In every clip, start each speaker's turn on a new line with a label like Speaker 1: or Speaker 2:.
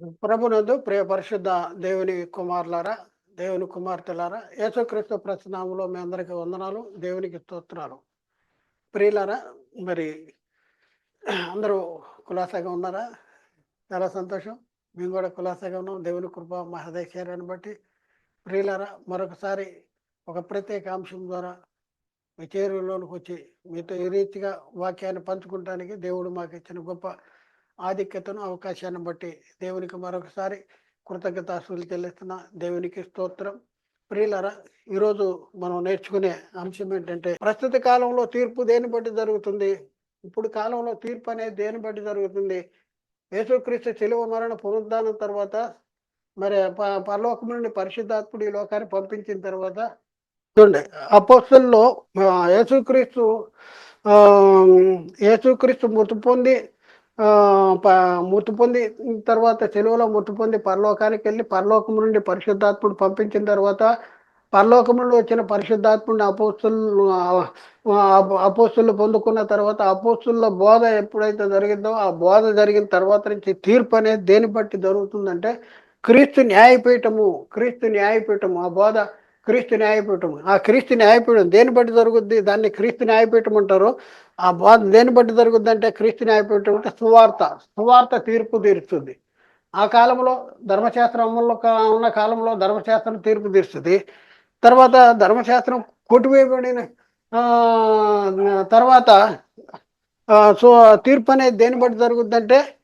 Speaker 1: ప్రభునందు ప్రియ పరిశుద్ధ దేవుని కుమారులారా దేవుని కుమార్తెలారా యేసుక్రీస్తు ప్రశ్నామంలో మీ అందరికీ వందనాలు దేవునికి స్తోత్రాలు. ప్రియులారా మరి అందరూ కులాసాగా ఉన్నారా? చాలా సంతోషం. మేము కూడా కులాసాగా ఉన్నాం. దేవుని కృప మహదేశారాన్ని బట్టి. ప్రియులారా మరొకసారి ఒక ప్రత్యేక అంశం ద్వారా మీ చేరులోనికి వచ్చి మీతో ఈ రీతిగా వాక్యాన్ని పంచుకుంటానికి దేవుడు మాకు ఇచ్చిన గొప్ప ఆధిక్యతను అవకాశాన్ని బట్టి దేవునికి మరొకసారి కృతజ్ఞతాస్తులు చెల్లిస్తున్న. దేవునికి స్తోత్రం. ప్రియులరా ఈరోజు మనం నేర్చుకునే అంశం ఏంటంటే ప్రస్తుత కాలంలో తీర్పు దేని బట్టి జరుగుతుంది? ఇప్పుడు కాలంలో తీర్పు అనేది దేని బట్టి జరుగుతుంది? యేసుక్రీస్తు సెలవు మరణ పునరుద్ధానం తర్వాత మరి ప- పరలోకం నుండి పరిశుద్ధాత్ముడు ఈ లోకాన్ని పంపించిన తర్వాత చూడండి అపోస్తుల్లో ఆ, యేసుక్రీస్తు యేసుక్రీస్తు మృతి పొంది మృతి పొంది తర్వాత సెలవులో మృతి పొంది పరలోకానికి వెళ్ళి పరలోకం నుండి పరిశుద్ధాత్ముడు పంపించిన తర్వాత పరలోకం నుండి వచ్చిన పరిశుద్ధాత్ముడిని అపోస్తులు అపోస్తులు పొందుకున్న తర్వాత అపోస్తుల బోధ ఎప్పుడైతే జరిగిందో ఆ బోధ జరిగిన తర్వాత నుంచి తీర్పు అనేది దేని బట్టి జరుగుతుందంటే క్రీస్తు న్యాయపీఠము క్రీస్తు న్యాయపీఠము ఆ బోధ క్రీస్తు న్యాయపీఠం ఆ క్రీస్తు న్యాయపీఠం దేని బట్టి జరుగుద్ది? దాన్ని క్రీస్తు న్యాయపీఠం అంటారు. ఆ బోధ దేని బట్టి జరుగుతుందంటే అంటే క్రీస్తు న్యాయపీఠం అంటే సువార్త సువార్త తీర్పు తీరుస్తుంది. ఆ కాలంలో ధర్మశాస్త్రం అమల్లో కా- ఉన్న కాలంలో ధర్మశాస్త్రం తీర్పు తీరుస్తుంది. తర్వాత ధర్మశాస్త్రం కొట్టివేయబడిన తర్వాత సో తీర్పు అనేది దేని బట్టి జరుగుద్దంటే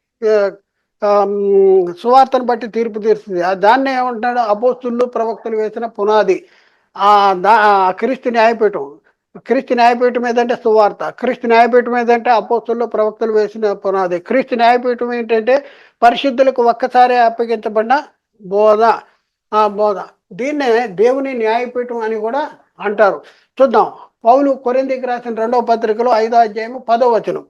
Speaker 1: సువార్తను బట్టి తీర్పు తీరుస్తుంది. ఆ దాన్ని ఏమంటున్నాడు? అపోస్తులు ప్రవక్తలు వేసిన పునాది. ఆ దా క్రీస్తు న్యాయపీఠం. క్రీస్తు న్యాయపీఠం ఏదంటే సువార్త. క్రీస్తు న్యాయపీఠం ఏదంటే అపోస్తుల్లో ప్రవక్తలు వేసిన పునాది. క్రీస్తు న్యాయపీఠం ఏంటంటే పరిశుద్ధులకు ఒక్కసారి అప్పగించబడిన బోధ. ఆ బోధ. దీన్నే దేవుని న్యాయపీఠం అని కూడా అంటారు. చూద్దాం. పౌలు కొరిందికి రాసిన రెండవ పత్రికలో ఐదో అధ్యాయము పదో వచనం.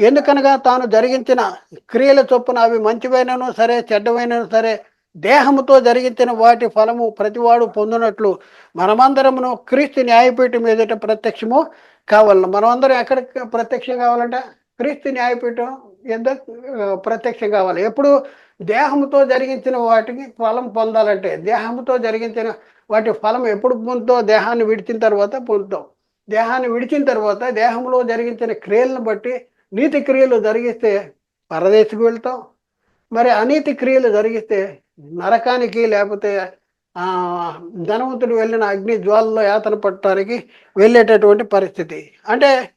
Speaker 1: ఎందుకనగా తాను జరిగించిన క్రియల చొప్పున అవి మంచివైనను సరే చెడ్డవైనను సరే దేహముతో జరిగించిన వాటి ఫలము ప్రతివాడు పొందినట్లు మనమందరమును క్రీస్తు న్యాయపీఠం ఎదుట ప్రత్యక్షము కావాలి మనమందరం ఎక్కడ ప్రత్యక్షం కావాలంటే క్రీస్తు న్యాయపీఠం ఎంత ప్రత్యక్షం కావాలి. ఎప్పుడు దేహంతో జరిగించిన వాటికి ఫలం పొందాలంటే దేహంతో జరిగించిన వాటి ఫలం ఎప్పుడు పొందుతో? దేహాన్ని విడిచిన తర్వాత పొందుతాం. దేహాన్ని విడిచిన తర్వాత దేహంలో జరిగించిన క్రియలను బట్టి నీతి క్రియలు జరిగిస్తే పరదేశకు వెళ్తాం. మరి అనీతి క్రియలు జరిగిస్తే నరకానికి లేకపోతే ధనవంతుడు వెళ్ళిన అగ్ని జ్వాలలో యాతన పట్టడానికి వెళ్ళేటటువంటి పరిస్థితి. అంటే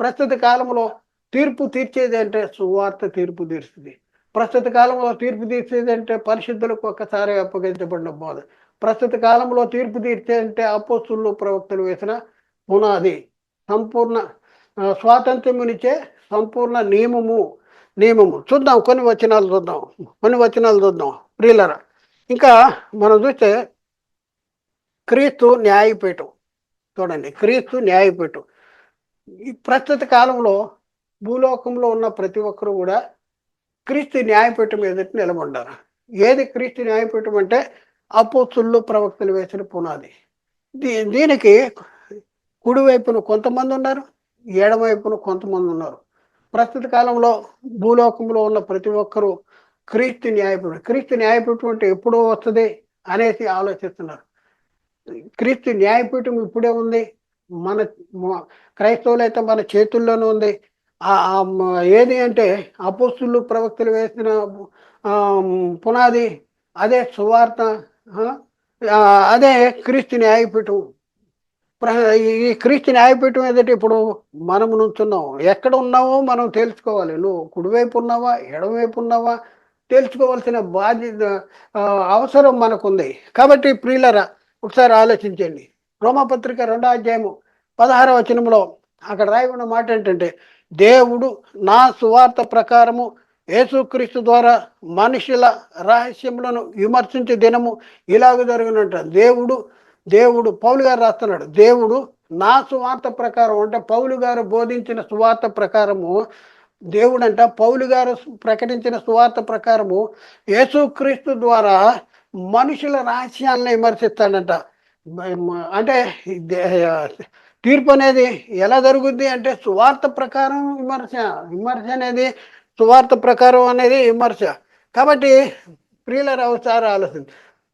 Speaker 1: ప్రస్తుత కాలంలో తీర్పు తీర్చేది అంటే సువార్త తీర్పు తీర్చింది. ప్రస్తుత కాలంలో తీర్పు తీర్చేది అంటే పరిశుద్ధులకు ఒక్కసారి అప్పగించబడిన బోధ. ప్రస్తుత కాలంలో తీర్పు తీర్చేదంటే అపోస్తులు ప్రవక్తలు వేసిన పునాది. సంపూర్ణ ఆ, స్వాతంత్ర్యమునిచ్చే సంపూర్ణ నియమము నియమము. చూద్దాం కొన్ని వచనాలు చూద్దాం. కొన్ని వచనాలు చూద్దాం. ప్రియులర ఇంకా మనం చూస్తే క్రీస్తు న్యాయపీఠం. చూడండి క్రీస్తు న్యాయపీఠం. ఈ ప్రస్తుత కాలంలో భూలోకంలో ఉన్న ప్రతి ఒక్కరు కూడా క్రీస్తు న్యాయపీఠం ఎదుటి నిలబడ్డారు. ఏది క్రీస్తు న్యాయపీఠం అంటే? అపోతుళ్ళు ప్రవక్తలు వేసిన పునాది. దీ దీనికి కుడివైపున కొంతమంది ఉన్నారు ఎడమవైపున కొంతమంది ఉన్నారు. ప్రస్తుత కాలంలో భూలోకంలో ఉన్న ప్రతి ఒక్కరూ క్రీస్తు న్యాయపీఠం క్రీస్తు న్యాయపీఠం అంటే ఎప్పుడో వస్తుంది అనేసి ఆలోచిస్తున్నారు. క్రీస్తు న్యాయపీఠం ఇప్పుడే ఉంది. మన క్రైస్తవులైతే మన చేతుల్లోనే ఉంది. ఏది అంటే అపోస్తులు ప్రవక్తలు వేసిన పునాది అదే సువార్త అదే క్రీస్తు న్యాయపీఠం. ఈ క్రీస్తు న్యాయపీఠం ఏదంటే ఇప్పుడు మనం నుంచున్నాం. ఎక్కడ ఉన్నావో మనం తెలుసుకోవాలి. నువ్వు కుడివైపు ఉన్నావా ఎడమవైపు ఉన్నావా తెలుసుకోవాల్సిన బాధ్యత అవసరం మనకుంది. కాబట్టి ప్రియులరా ఒకసారి ఆలోచించండి. రోమపత్రిక రెండో అధ్యాయము పదహార వచనంలో అక్కడ రాయబడిన మాట ఏంటంటే దేవుడు నా సువార్త ప్రకారము యేసుక్రీస్తు ద్వారా మనుషుల రహస్యములను విమర్శించే దినము ఇలాగ జరిగినట్ట దేవుడు దేవుడు పౌలు గారు రాస్తున్నాడు. దేవుడు నా సువార్త ప్రకారం అంటే పౌలు గారు బోధించిన సువార్త ప్రకారము దేవుడు అంట పౌలు గారు ప్రకటించిన సువార్త ప్రకారము యేసుక్రీస్తు ద్వారా మనుషుల రహస్యాలను విమర్శిస్తాడంట. అంటే దే- తీర్పు అనేది ఎలా జరుగుద్ది అంటే సువార్త ప్రకారం విమర్శ విమర్శ అనేది సువార్త ప్రకారం అనేది విమర్శ. కాబట్టి ప్రియులర ఒకసారి ఆలోచన.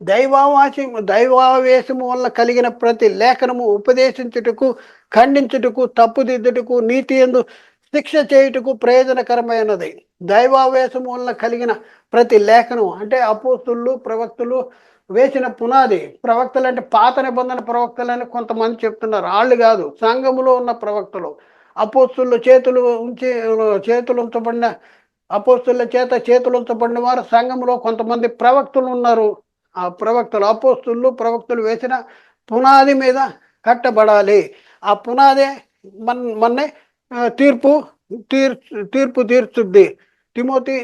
Speaker 1: దైవావాసి దైవావేశము వల్ల కలిగిన ప్రతి లేఖనము ఉపదేశించుటకు ఖండించుటకు తప్పుదిద్దుటకు నీతి ఎందు శిక్ష చేయుటకు ప్రయోజనకరమైనది. దైవావేశం వల్ల కలిగిన ప్రతి లేఖనం అంటే అపోస్తులు ప్రవక్తలు వేసిన పునాది. ప్రవక్తలు అంటే పాత నిబంధన ప్రవక్తలని కొంతమంది చెప్తున్నారు. వాళ్ళు కాదు సంఘములో ఉన్న ప్రవక్తలు. అపోస్తుల చేతులు ఉంచి చేతులు ఉంచబడిన అపోస్తుల చేత చేతులు ఉంచబడిన వారు సంఘంలో కొంతమంది ప్రవక్తలు ఉన్నారు. ఆ ప్రవక్తలు అపోస్తులు ప్రవక్తలు వేసిన పునాది మీద కట్టబడాలి. ఆ పునాదే మన మొన్నే తీర్పు తీర్ తీర్పు తీర్చుద్ది. తిమోతి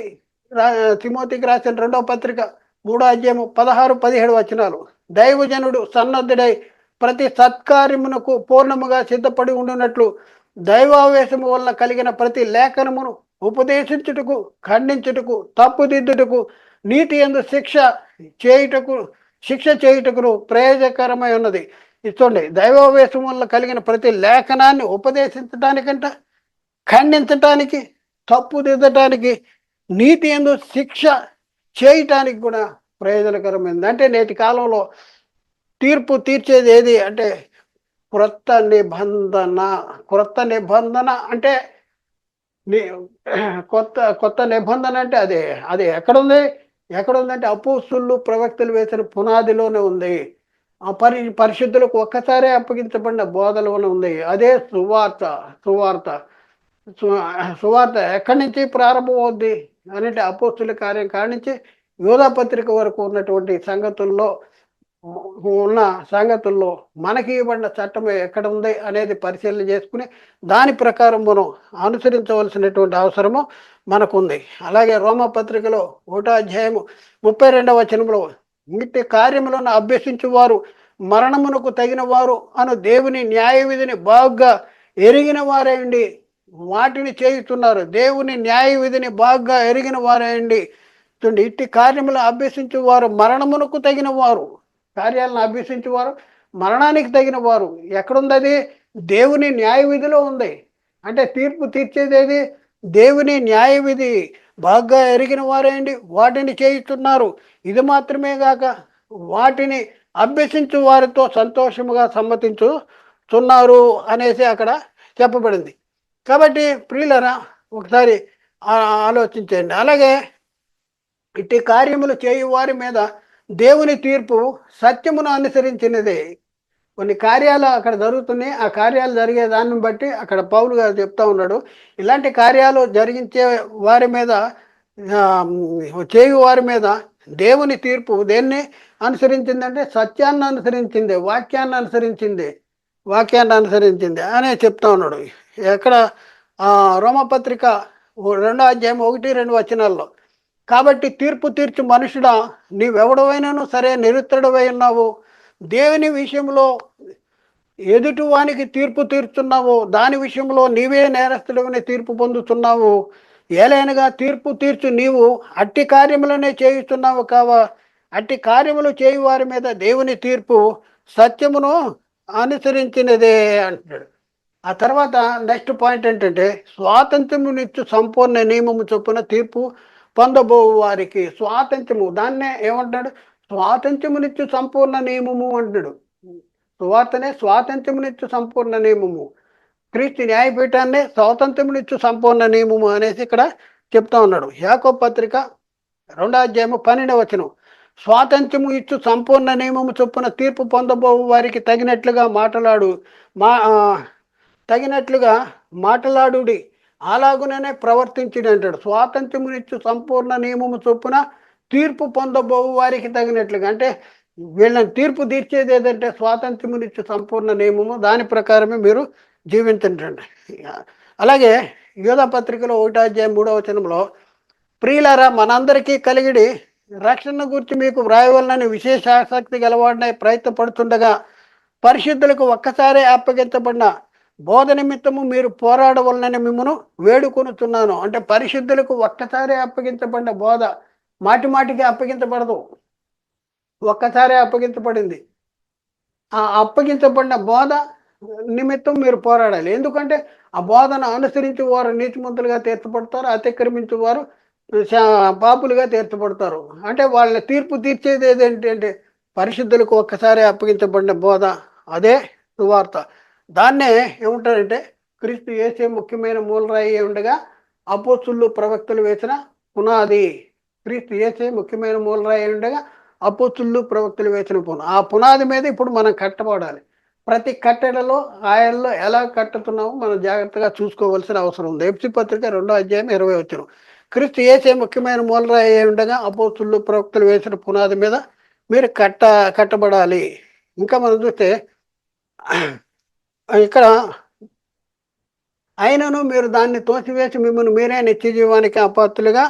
Speaker 1: రా తిమోతికి రాసిన రెండవ పత్రిక మూడో అధ్యాయము పదహారు పదిహేడు వచనాలు. దైవజనుడు సన్నద్ధుడై ప్రతి సత్కార్యమునకు పూర్ణముగా సిద్ధపడి ఉండినట్లు దైవావేశము వల్ల కలిగిన ప్రతి లేఖనమును ఉపదేశించుటకు ఖండించుటకు తప్పుదిద్దుటకు నీతి ఎందు శిక్ష చేయుటకు శిక్ష చేయుటకును ప్రయోజకరమై ఉన్నది. ఇస్తుంది దైవావేశం వల్ల కలిగిన ప్రతి లేఖనాన్ని ఉపదేశించడానికంట ఖండించటానికి తప్పుదిద్దటానికి నీతి ఎందు శిక్ష చేయటానికి కూడా ప్రయోజనకరమైంది. అంటే నేటి కాలంలో తీర్పు తీర్చేది ఏది అంటే క్రొత్త నిబంధన క్రొత్త నిబంధన అంటే కొత్త కొత్త నిబంధన అంటే అదే అది ఎక్కడుంది? ఎక్కడుందంటే అపోస్తులు ప్రవక్తలు వేసిన పునాదిలోనే ఉంది. ఆ పరి పరిశుద్ధులకు ఒక్కసారే అప్పగించబడిన బోధలు ఉంది అదే సువార్త సువార్త. సువార్త ఎక్కడి నుంచి ప్రారంభమవుద్ది అంటే అపోస్తుల కార్యం కాడి నుంచి పత్రిక వరకు ఉన్నటువంటి సంగతుల్లో ఉన్న సంగతుల్లో మనకి ఇవ్వబడిన చట్టం ఎక్కడ ఉంది అనేది పరిశీలన చేసుకుని దాని ప్రకారం మనం అనుసరించవలసినటువంటి అవసరము మనకుంది. అలాగే రోమ పత్రికలో ఒకటో అధ్యాయము ముప్పై రెండవ వచనంలో ఇట్టి కార్యములను అభ్యసించువారు మరణమునకు తగిన వారు అను దేవుని న్యాయ విధిని బాగా ఎరిగిన వారేయండి వాటిని చేయుతున్నారు. దేవుని న్యాయ విధిని బాగా ఎరిగిన వారేయండి చూడండి ఇట్టి కార్యములు అభ్యసించేవారు మరణమునకు తగిన వారు కార్యాలను అభ్యసించేవారు మరణానికి తగిన వారు ఎక్కడుంది అది? దేవుని న్యాయ విధిలో ఉంది. అంటే తీర్పు తీర్చేది ఏది? దేవుని న్యాయ విధి బాగా ఎరిగిన వారేండి? వాటిని చేయిస్తున్నారు. ఇది మాత్రమే కాక వాటిని అభ్యసించు వారితో సంతోషముగా సమ్మతించుతున్నారు అనేసి అక్కడ చెప్పబడింది. కాబట్టి ప్రియులరా ఒకసారి ఆలోచించండి అలాగే ఇట్టి కార్యములు చేయు వారి మీద దేవుని తీర్పు సత్యమును అనుసరించినదే. కొన్ని కార్యాలు అక్కడ జరుగుతున్నాయి. ఆ కార్యాలు జరిగే దాన్ని బట్టి అక్కడ పౌలు గారు చెప్తా ఉన్నాడు. ఇలాంటి కార్యాలు జరిగించే వారి మీద చేయు వారి మీద దేవుని తీర్పు దేన్ని అనుసరించిందంటే సత్యాన్ని అనుసరించింది వాక్యాన్ని అనుసరించింది వాక్యాన్ని అనుసరించింది అనే చెప్తా ఉన్నాడు. ఎక్కడ రోమపత్రిక ఓ- రెండో అధ్యాయం ఒకటి రెండు వచనాల్లో కాబట్టి తీర్పు తీర్చు మనుషుడా నీవెవడవైనాను సరే నిరుత్తరుడవై ఉన్నావు? దేవుని విషయంలో ఎదుటివానికి తీర్పు తీర్చున్నావు దాని విషయంలో నీవే నేరస్తుడవని తీర్పు పొందుతున్నావు ఏలైనగా తీర్పు తీర్చు నీవు అట్టి కార్యములనే చేయుతున్నావు కావా? అట్టి కార్యములు చేయు వారి మీద దేవుని తీర్పు సత్యమును అనుసరించినదే అంటున్నాడు ఆ తర్వాత నెక్స్ట్ పాయింట్ ఏంటంటే స్వాతంత్ర్యమునిచ్చు సంపూర్ణ నియమము చొప్పున తీర్పు పొందబో వారికి స్వాతంత్ర్యము దాన్నే ఏమంటాడు? స్వాతంత్ర్యమునిచ్చు సంపూర్ణ నియమము అంటాడు. సువార్తనే స్వాతంత్ర్యమునిచ్చు సంపూర్ణ నియమము. క్రీస్తు న్యాయపీఠాన్నే స్వాతంత్ర్యమునిచ్చు సంపూర్ణ నియమము అనేసి ఇక్కడ చెప్తా ఉన్నాడు. యాకో పత్రిక రెండో అధ్యాయము పన్నెండవ వచనం. స్వాతంత్ర్యము ఇచ్చు సంపూర్ణ నియమము చొప్పున తీర్పు పొందబో వారికి తగినట్లుగా మాట్లాడు మా తగినట్లుగా మాట్లాడుడి. అలాగుననే ప్రవర్తించిడి అంటాడు. స్వాతంత్ర్యమునిచ్చు సంపూర్ణ నియమము చొప్పున తీర్పు పొందబోవు వారికి తగినట్లుగా అంటే వీళ్ళని తీర్పు తీర్చేది ఏదంటే స్వాతంత్ర్యమునిచ్చు సంపూర్ణ నియమము దాని ప్రకారమే మీరు జీవించండి. అలాగే యోధ పత్రికలో ఒకటో అధ్యాయం మూడో వచనంలో ప్రియులారా మనందరికీ కలిగిడి రక్షణ గురించి మీకు వ్రాయవలనని విశేష ఆసక్తి గలవాడినై ప్రయత్నపడుతుండగా పరిశుద్ధులకు ఒక్కసారే అప్పగించబడిన బోధ నిమిత్తము మీరు పోరాడవలనని మిమ్మను వేడుకొనుతున్నాను అంటే పరిశుద్ధులకు ఒక్కసారే అప్పగించబడిన బోధ మాటి మాటికి అప్పగించబడదు. ఒక్కసారే అప్పగించబడింది. ఆ అప్పగించబడిన బోధ నిమిత్తం మీరు పోరాడాలి. ఎందుకంటే ఆ బోధన అనుసరించి వారు నీతిమంతులుగా తీర్చబడతారు అతిక్రమించి వారు పాపులుగా తీర్చబడతారు. అంటే వాళ్ళని తీర్పు తీర్చేది ఏదేంటంటే పరిశుద్ధులకు ఒక్కసారి అప్పగించబడిన బోధ. అదే సువార్త. దాన్నే ఏమంటారంటే క్రీస్తు వేసే ముఖ్యమైన మూలరాయి ఉండగా అపోస్తులు ప్రవక్తలు వేసిన పునాది. క్రీస్తు ఏసే ముఖ్యమైన మూలరాయి ఉండగా అపోస్తులు ప్రవక్తులు వేసిన పునాది. ఆ పునాది మీద ఇప్పుడు మనం కట్టబడాలి. ప్రతి కట్టడలో ఆయనలో ఎలా కట్టుతున్నామో మనం జాగ్రత్తగా చూసుకోవాల్సిన అవసరం ఉంది. ఎఫ్సి పత్రిక రెండో అధ్యాయం ఇరవై వచ్చిన. క్రీస్తు ఏసే ముఖ్యమైన మూలరాయి ఉండగా అపోస్తులు ప్రవక్తులు వేసిన పునాది మీద మీరు కట్ట కట్టబడాలి. ఇంకా మనం చూస్తే ఇక్కడ అయినను మీరు దాన్ని తోసివేసి మిమ్మల్ని మీరే నిత్య జీవానికి అపాత్రులుగా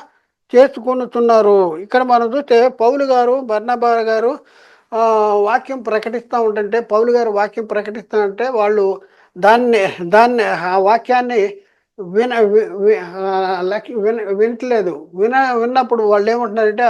Speaker 1: చేసుకుంటున్నారు ఇక్కడ మనం చూస్తే పౌలు గారు బర్ణబా గారు వాక్యం ప్రకటిస్తూ ఉంటుంటే పౌలు గారు వాక్యం ప్రకటిస్తూ ఉంటే వాళ్ళు దాన్ని దాన్ని ఆ వాక్యాన్ని విన వి- విన వినట్లేదు. విన విన్నప్పుడు వాళ్ళు ఏమంటున్నారంటే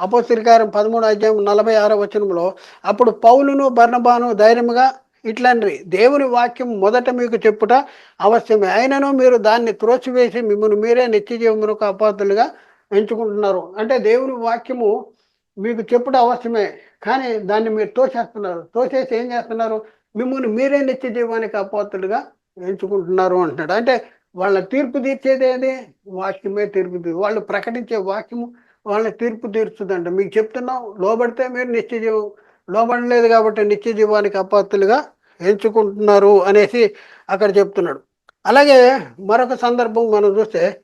Speaker 1: అపోత్రికారం పదమూడు అధ్యాయం నలభై ఆరో వచనంలో అప్పుడు పౌలును బర్ణబాను ధైర్యముగా ఇట్లండ్రి దేవుని వాక్యం మొదట మీకు చెప్పుట అవశ్యమే. అయినను మీరు దాన్ని త్రోసివేసి మిమ్మల్ని మీరే నిత్య జీవమునకు అపార్థులుగా ఎంచుకుంటున్నారు. అంటే దేవుని వాక్యము మీకు చెప్పడం అవసరమే కానీ దాన్ని మీరు తోసేస్తున్నారు. తోసేసి ఏం చేస్తున్నారు? మిమ్మల్ని మీరే నిత్య జీవానికి అపాత్రులుగా ఎంచుకుంటున్నారు అంటున్నాడు. అంటే వాళ్ళ తీర్పు తీర్చేది ఏది? వాక్యమే తీర్పు వాళ్ళు ప్రకటించే వాక్యము వాళ్ళని తీర్పు తీర్చుదంట. మీకు చెప్తున్నాం లోబడితే మీరు నిత్య జీవం లోబడలేదు కాబట్టి నిత్య జీవానికి అపాత్తులుగా ఎంచుకుంటున్నారు అనేసి అక్కడ చెప్తున్నాడు. అలాగే మరొక సందర్భం మనం చూస్తే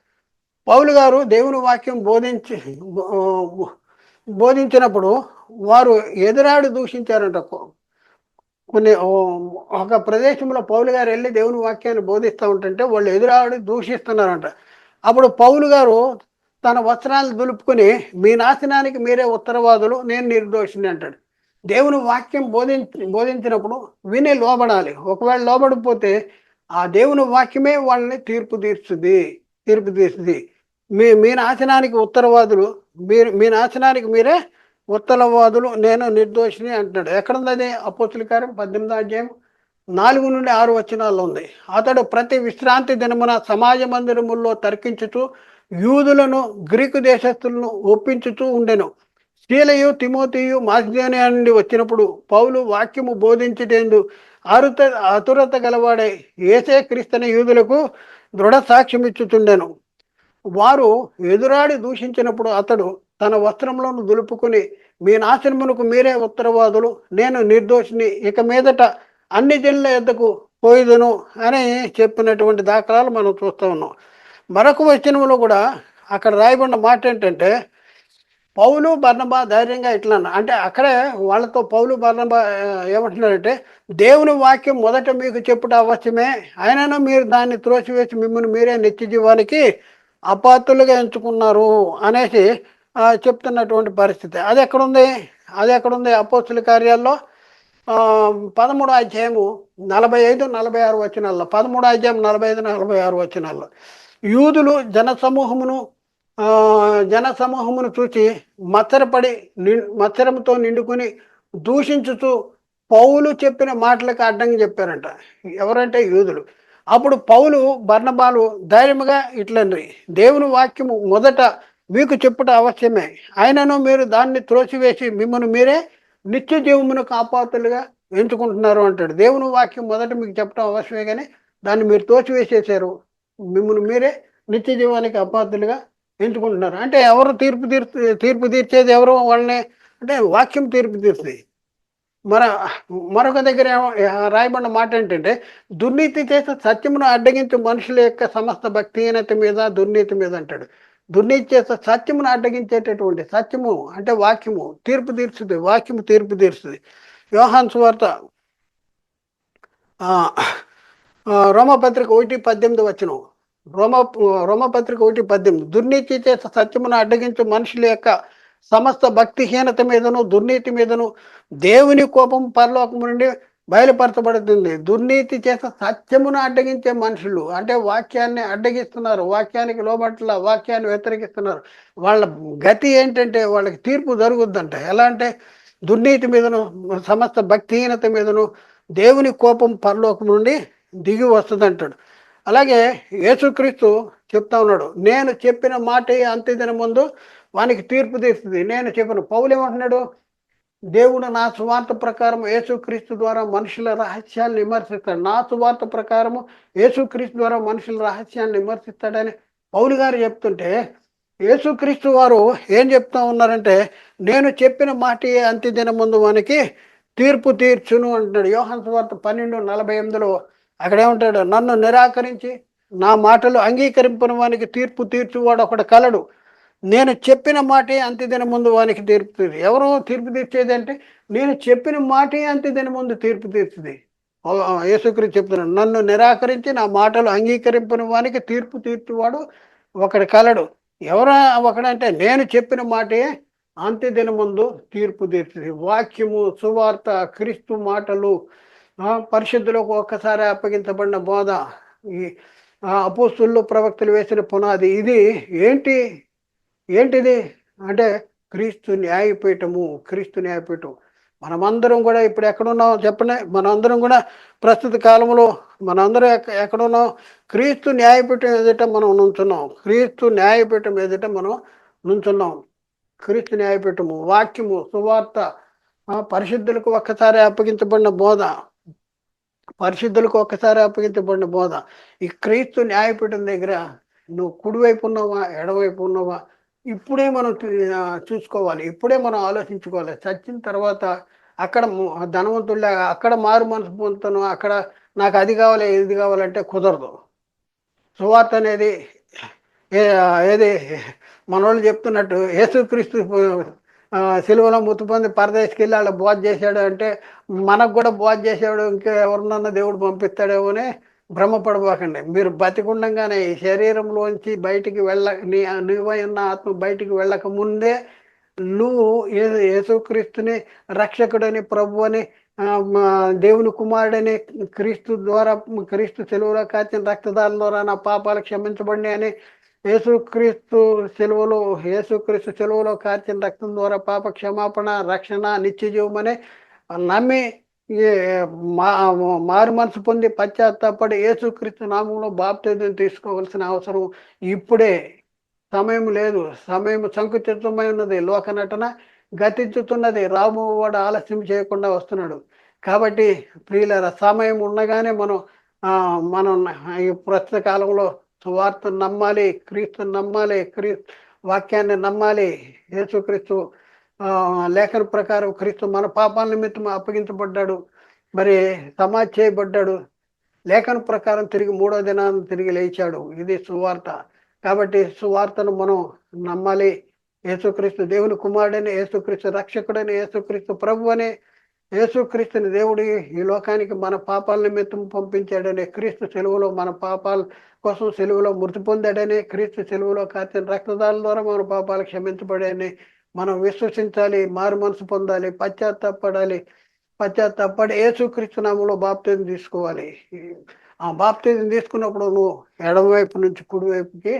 Speaker 1: పౌలు గారు దేవుని వాక్యం బోధించి బోధించినప్పుడు వారు ఎదురాడు దూషించారంట. కొన్ని ఒక ప్రదేశంలో పౌలు గారు వెళ్ళి దేవుని వాక్యాన్ని బోధిస్తూ ఉంటుంటే వాళ్ళు ఎదురాడి దూషిస్తున్నారంట. అప్పుడు పౌలు గారు తన వస్త్రాలను దులుపుకొని మీ నాశనానికి మీరే ఉత్తరవాదులు నేను నిర్దోషిని అంటాడు. దేవుని వాక్యం బోధించి బోధించినప్పుడు విని లోబడాలి. ఒకవేళ లోబడిపోతే ఆ దేవుని వాక్యమే వాళ్ళని తీర్పు తీర్చుది తీర్పు తీర్చుది. మీ మీ నాశనానికి ఉత్తరవాదులు మీరు మీ నాశనానికి మీరే ఉత్తరవాదులు నేను నిర్దోషిని అంటున్నాడు. ఎక్కడుంది అది? అపోతుల కార్యం పద్దెనిమిదో అధ్యాయం నాలుగు నుండి ఆరు వచనాల్లో ఉంది. అతడు ప్రతి విశ్రాంతి దినమున సమాజ మందిరముల్లో తర్కించుతూ యూదులను గ్రీకు దేశస్తులను ఒప్పించుతూ ఉండెను. శీలయు తిమోతియు మాసిదేనియా నుండి వచ్చినప్పుడు పౌలు వాక్యము బోధించటేందు ఆరుత ఆతురత గలవాడే ఏసే క్రీస్తుని యూదులకు దృఢ సాక్ష్యం ఇచ్చుతుండెను వారు ఎదురాడి దూషించినప్పుడు అతడు తన వస్త్రంలోను దులుపుకుని మీ నాశనమునకు మీరే ఉత్తరవాదులు నేను నిర్దోషిని ఇక మీదట అన్ని జనుల ఎద్దకు పోయిదును అని చెప్పినటువంటి దాఖలాలు మనం చూస్తూ ఉన్నాం. మరొక వచనంలో కూడా అక్కడ రాయబడిన మాట ఏంటంటే పౌలు బర్ణబా ధైర్యంగా ఇట్లా అంటే అక్కడే వాళ్ళతో పౌలు బర్ణబా ఏమంటున్నారంటే దేవుని వాక్యం మొదట మీకు చెప్పుట అవశ్యమే. అయినను మీరు దాన్ని త్రోసివేసి మిమ్మల్ని మీరే నిత్య జీవానికి అపాత్రులుగా ఎంచుకున్నారు అనేసి చెప్తున్నటువంటి పరిస్థితి. అది ఎక్కడుంది? అది ఎక్కడుంది? అపోస్తుల కార్యాల్లో పదమూడు అధ్యాయము నలభై ఐదు నలభై ఆరు వచనాల్లో. పదమూడు అధ్యాయం నలభై ఐదు నలభై ఆరు వచనాల్లో. యూదులు జనసమూహమును జనసమూహమును జన సమూహమును చూసి మత్సరపడి ని మత్సరంతో నిండుకొని దూషించుతూ పౌలు చెప్పిన మాటలకు అడ్డంగా చెప్పారంట. ఎవరంటే యూదులు. అప్పుడు పౌలు బర్ణబాలు ధైర్యముగా ఇట్లండ్రి. దేవుని వాక్యము మొదట మీకు చెప్పుట అవశ్యమే. అయినను మీరు దాన్ని త్రోసివేసి మిమ్మల్ని మీరే నిత్య జీవమును కాపాతులుగా ఎంచుకుంటున్నారు అంటాడు. దేవుని వాక్యం మొదట మీకు చెప్పడం అవసరమే కానీ దాన్ని మీరు తోచివేసేసారు మిమ్మల్ని మీరే నిత్య జీవానికి అపాత్రులుగా ఎంచుకుంటున్నారు. అంటే ఎవరు తీర్పు తీర్చు తీర్పు తీర్చేది ఎవరు? వాళ్ళని అంటే వాక్యం తీర్పు తీరుస్తుంది మన మరొక దగ్గర రాయబడిన మాట ఏంటంటే దుర్నీతి చేసే సత్యమును అడ్డగించు మనుషుల యొక్క సమస్త భక్తిహీనత మీద దుర్నీతి మీద అంటాడు. దుర్నీతి చేసే సత్యమును అడ్డగించేటటువంటి సత్యము అంటే వాక్యము తీర్పు తీర్చుతుంది వాక్యము తీర్పు తీర్చుది. యోహాన్ సువార్త రోమపత్రిక ఒకటి పద్దెనిమిది వచ్చిన రోమ రోమపత్రిక ఒకటి పద్దెనిమిది. దుర్నీతి చేసే సత్యమును అడ్డగించు మనుషుల యొక్క సమస్త భక్తిహీనత మీదను దుర్నీతి మీదను దేవుని కోపం పరలోకము నుండి బయలుపరచబడుతుంది. దుర్నీతి చేసిన సత్యమును అడ్డగించే మనుషులు అంటే వాక్యాన్ని అడ్డగిస్తున్నారు. వాక్యానికి లోబట్ల వాక్యాన్ని వ్యతిరేకిస్తున్నారు. వాళ్ళ గతి ఏంటంటే వాళ్ళకి తీర్పు జరుగుద్దంట. ఎలా అంటే దుర్నీతి మీదను సమస్త భక్తిహీనత మీదను దేవుని కోపం పరలోకం నుండి దిగి వస్తుంది అంటాడు అలాగే యేసుక్రీస్తు చెప్తా ఉన్నాడు నేను చెప్పిన మాట అంత్యదిన ముందు వానికి తీర్పు తీస్తుంది. నేను చెప్పిన పౌలు ఏమంటున్నాడు? దేవుడు నా సువార్త ప్రకారం యేసుక్రీస్తు ద్వారా మనుషుల రహస్యాన్ని విమర్శిస్తాడు. నా సువార్త ప్రకారము యేసుక్రీస్తు ద్వారా మనుషుల రహస్యాన్ని విమర్శిస్తాడని పౌలు గారు చెప్తుంటే యేసుక్రీస్తు వారు ఏం చెప్తా ఉన్నారంటే నేను చెప్పిన మాట అంత్యదిన ముందు మనకి తీర్పు తీర్చును అంటున్నాడు. యోహన్ సువార్త పన్నెండు నలభై ఎనిమిదిలో అక్కడేమంటాడు నన్ను నిరాకరించి నా మాటలు అంగీకరింపని వానికి తీర్పు తీర్చువాడు ఒకడు కలడు. నేను చెప్పిన మాటే అంత్యదిన ముందు వానికి తీర్పు తీరు ఎవరు తీర్పు తీర్చేది అంటే నేను చెప్పిన మాటే అంత్యదిన ముందు తీర్పు తీర్చుది యేసుక్రీస్తు చెప్తున్నాడు నన్ను నిరాకరించి నా మాటలు అంగీకరింపని వానికి తీర్పు తీర్చువాడు ఒకడు కలడు. ఎవరు ఒకడంటే నేను చెప్పిన మాటే అంత్యదిన ముందు తీర్పు తీర్చుది వాక్యము సువార్త క్రీస్తు మాటలు పరిశుద్ధులకు ఒక్కసారి అప్పగించబడిన బోధ ఈ ఆ, ప్రవక్తలు వేసిన పునాది ఇది ఏంటి? ఏంటిది? అంటే క్రీస్తు న్యాయపీఠము క్రీస్తు న్యాయపీఠం. మనమందరం కూడా ఇప్పుడు ఎక్కడున్నాం చెప్పనే మనందరం కూడా ప్రస్తుత కాలంలో మనందరం ఎక్క ఎక్కడున్నాం? క్రీస్తు న్యాయపీఠం ఎదుట మనం నుంచున్నాం. క్రీస్తు న్యాయపీఠం ఎదుట మనం నుంచున్నాం. క్రీస్తు న్యాయపీఠము వాక్యము సువార్త పరిశుద్ధులకు ఒక్కసారి అప్పగించబడిన బోధ. పరిశుద్ధులకు ఒక్కసారి అప్పగించబడిన బోధ. ఈ క్రీస్తు న్యాయపీఠం దగ్గర నువ్వు కుడివైపు ఉన్నావా ఎడవైపు ఉన్నావా? ఇప్పుడే మనం చూసుకోవాలి. ఇప్పుడే మనం ఆలోచించుకోవాలి. చచ్చిన తర్వాత అక్కడ ము- అక్కడ మారు మనసు పొందుతాను అక్కడ నాకు అది కావాలి ఇది కావాలంటే కుదరదు. సువార్త అనేది ఏది మన వాళ్ళు చెప్తున్నట్టు యేసుక్రీస్తు సిలువలో ముత్తుపొంది పరదేశకి వెళ్ళి వాళ్ళ బోధ చేశాడు అంటే మనకు కూడా బోధ చేసాడు ఇంకా ఎవరినన్నా దేవుడు పంపిస్తాడేమో అని భ్రమపడబోకండి. మీరు బతికుండగానే ఈ శరీరంలోంచి బయటికి వెళ్ళ నీ నువ్వై ఉన్న ఆత్మ బయటికి వెళ్ళక ముందే నువ్వు యేసుక్రీస్తుని రక్షకుడని ప్రభు అని దేవుని కుమారుడని క్రీస్తు ద్వారా క్రీస్తు సెలవులో కాచిన రక్తదానం ద్వారా నా పాపాలు క్షమించబడినాయి అని యేసుక్రీస్తు సెలవులో యేసుక్రీస్తు సెలవులో కార్చిన రక్తం ద్వారా పాప క్షమాపణ రక్షణ నిత్య జీవమని నమ్మి మా మారు మనసు పొంది పశ్చాత్తాపడి యేసుక్రీస్తు నామంలో బాప్తిజం తీసుకోవాల్సిన అవసరం ఇప్పుడే. సమయం లేదు. సమయం సంకుచితమై ఉన్నది. లోక నటన గతించుతున్నది. రాబోవాడు ఆలస్యం చేయకుండా వస్తున్నాడు. కాబట్టి ప్రియుల సమయం ఉండగానే మనం మనం ఈ ప్రస్తుత కాలంలో సువార్తను నమ్మాలి క్రీస్తుని నమ్మాలి క్రీ వాక్యాన్ని నమ్మాలి యేసుక్రీస్తు లేఖన ప్రకారం క్రీస్తు మన పాపాల నిమిత్తం అప్పగించబడ్డాడు. మరి సమాధి చేయబడ్డాడు. లేఖన ప్రకారం తిరిగి మూడో దినాన్ని తిరిగి లేచాడు. ఇది సువార్త. కాబట్టి సువార్తను మనం నమ్మాలి. యేసుక్రీస్తు దేవుని కుమారుడని యేసుక్రీస్తు రక్షకుడని యేసుక్రీస్తు ప్రభు అని యేసుక్రీస్తుని దేవుడి ఈ లోకానికి మన పాపాల నిమిత్తం పంపించాడని క్రీస్తు సెలవులో మన పాపాల కోసం సెలవులో మృతి పొందాడని క్రీస్తు సెలవులో కాచిన రక్తదాల ద్వారా మన పాపాలు క్షమించబడాయని మనం విశ్వసించాలి మారు మనసు పొందాలి పశ్చాత్తాపడాలి పశ్చాత్తాపడి ఏసుక్రీస్తు నామంలో బాప్తీజం తీసుకోవాలి. ఆ బాప్తీజం తీసుకున్నప్పుడు నువ్వు ఎడమవైపు నుంచి కుడివైపుకి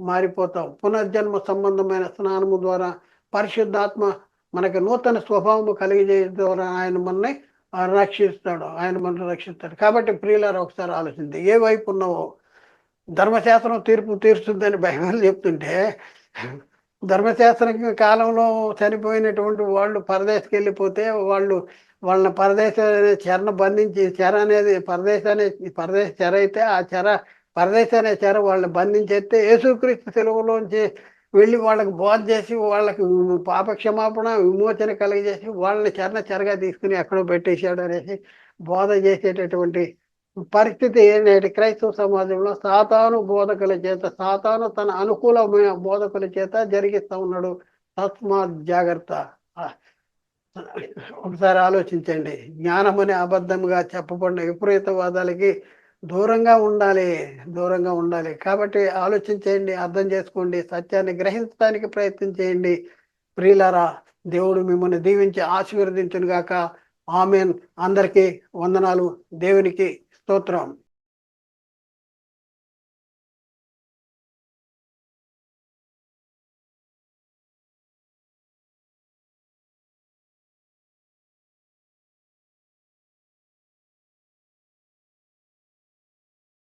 Speaker 1: మారిపోతావు. పునర్జన్మ సంబంధమైన స్నానము ద్వారా పరిశుద్ధాత్మ మనకి నూతన స్వభావము కలిగజేయడం ద్వారా ఆయన మనని రక్షిస్తాడు. ఆయన మనల్ని రక్షిస్తాడు. కాబట్టి ప్రియులారు ఒకసారి ఆలోచింది ఏ వైపు ఉన్నావో? ధర్మశాస్త్రం తీర్పు తీరుస్తుందని బైబిల్ చెప్తుంటే ధర్మశాస్త్రం కాలంలో చనిపోయినటువంటి వాళ్ళు పరదేశకి వెళ్ళిపోతే వాళ్ళు వాళ్ళని పరదేశ చెరను బంధించి చెర అనేది పరదేశ అనే పరదేశ చెర అయితే ఆ చెర పరదేశ అనే చెర వాళ్ళని బంధించేస్తే యేసుక్రీస్తు సెలవులోంచి వెళ్ళి వాళ్ళకి బోధ చేసి వాళ్ళకి పాప క్షమాపణ విమోచన కలిగజేసి వాళ్ళని చరణ చెరగా తీసుకుని ఎక్కడో పెట్టేశాడు అనేసి బోధ చేసేటటువంటి పరిస్థితి నేటి క్రైస్తవ సమాజంలో సాతాను బోధకుల చేత సాతాను తన అనుకూలమైన బోధకుల చేత జరిగిస్తూ ఉన్నాడు. తస్మాత్ జాగ్రత్త. ఒకసారి ఆలోచించండి. జ్ఞానం అనే అబద్ధంగా చెప్పబడిన విపరీతవాదాలకి దూరంగా ఉండాలి దూరంగా ఉండాలి. కాబట్టి ఆలోచించేయండి అర్థం చేసుకోండి సత్యాన్ని గ్రహించడానికి ప్రయత్నం చేయండి. ప్రియులారా దేవుడు మిమ్మల్ని దీవించి ఆశీర్వదించును గాక ఆమెన్. అందరికీ వందనాలు. దేవునికి స్తోత్రం